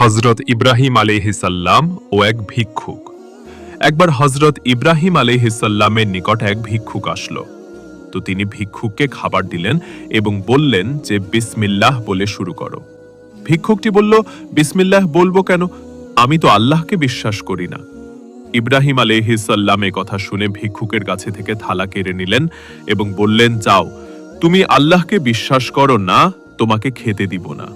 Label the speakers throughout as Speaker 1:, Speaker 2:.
Speaker 1: হজরত ইব্রাহিম আলিহিসাল্লাম ও এক ভিক্ষুক। একবার হজরত ইব্রাহিম আলিহিসাল্লামের নিকট এক ভিক্ষুক আসলো। তো তিনি ভিক্ষুককে খাবার দিলেন এবং বললেন যে, বিসমিল্লাহ বলে শুরু করো। ভিক্ষুকটি বলল, বিসমিল্লাহ বলব কেন? আমি তো আল্লাহকে বিশ্বাস করি না। ইব্রাহিম আলিহিসাল্লাম এ কথা শুনে ভিক্ষুকের কাছে থেকে থালা কেড়ে নিলেন এবং বললেন, যাও, তুমি আল্লাহকে বিশ্বাস করো না, তোমাকে খেতে দিব না।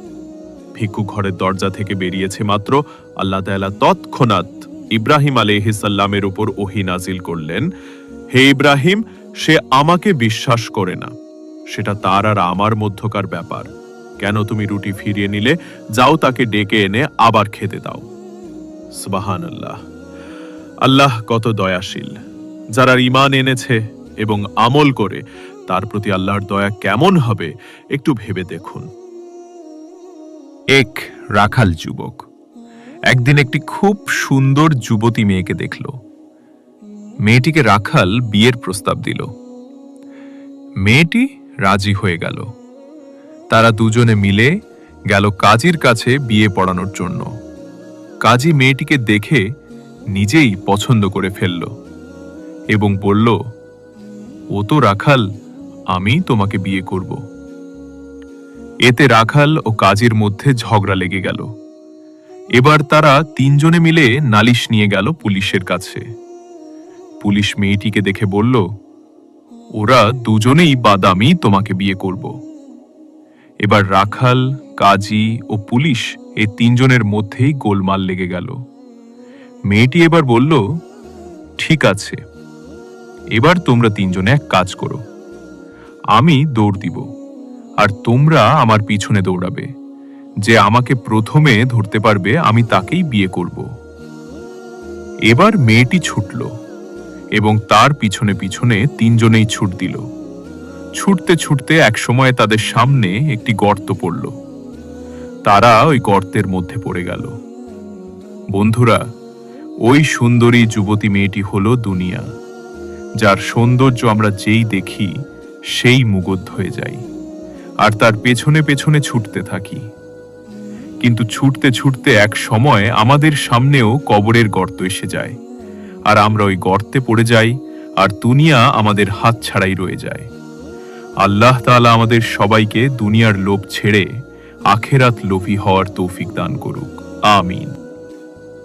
Speaker 1: ভিক্ষু ঘরের দরজা থেকে বেরিয়েছে মাত্র, আল্লাহ তাআলা তৎক্ষণাৎ ইব্রাহিম আলিহিসাল্লামের উপর ওহি নাজিল করলেন, হে ইব্রাহিম, সে আমাকে বিশ্বাস করে না। সেটা তার আর আমার মধ্যকার ব্যাপার। কেন তুমি রুটি ফিরিয়ে নিলে? যাও তাকে ডেকে এনে আবার খেতে দাও। সুবাহান আল্লাহ আল্লাহ কত দয়াশীল। যারা ইমান এনেছে এবং আমল করে, তার প্রতি আল্লাহর দয়া কেমন হবে একটু ভেবে দেখুন।
Speaker 2: এক রাখাল যুবক। একদিন একটি খুব সুন্দর যুবতী মেয়েকে দেখল। মেয়েটিকে রাখাল বিয়ের প্রস্তাব দিল। মেয়েটি রাজি হয়ে গেল। তারা দুজনে মিলে গেল কাজীর কাছে বিয়ে পড়ানোর জন্য। কাজী মেয়েটিকে দেখে নিজেই পছন্দ করে ফেলল এবং বলল, ও তো রাখাল আমি তোমাকে বিয়ে করব। এতে রাখাল ও কাজীর মধ্যে ঝগড়া লেগে গেল। এবার তারা তিনজনে মিলে নালিশ নিয়ে গেল পুলিশের কাছে। পুলিশ মেয়েটিকে দেখে বলল, ওরা দুজনেই বাদামি, তোমাকে বিয়ে করব। এবার রাখাল, কাজী ও পুলিশ এই তিনজনের মধ্যেই গোলমাল লেগে গেল। মেয়েটি এবার বলল, ঠিক আছে, এবার তোমরা তিনজনে এক কাজ করো। আমি দৌড় দিব। আর তোমরা আমার পিছনে দৌড়াবে। যে আমাকে প্রথমে ধরতে পারবে, আমি তাকেই বিয়ে করব। এবার মেয়েটি ছুটল এবং তার পিছনে পিছনে তিনজনেই ছুট দিল। ছুটতে ছুটতে এক সময় তাদের সামনে একটি গর্ত পড়ল। তারা ওই গর্তের মধ্যে পড়ে গেল। বন্ধুরা, ওই সুন্দরী যুবতী মেয়েটি হলো দুনিয়া। যার সৌন্দর্য আমরা যেই দেখি, সেই মুগদ্ধ হয়ে যাই আর তার পেছনে পেছনে ছুটতে থাকি। কিন্তু ছুটতে ছুটতে এক সময় আমাদের সামনেও কবরের গর্ত এসে যায়। আর আমরা ওই গর্তে পড়ে যাই, আর দুনিয়া আমাদের হাত ছাড়াই রয়ে যায়। আল্লাহ তাআলা আমাদের সবাইকে দুনিয়ার লোভ ছেড়ে আখেরাত লোভী হওয়ার তৌফিক দান করুক। আমিন।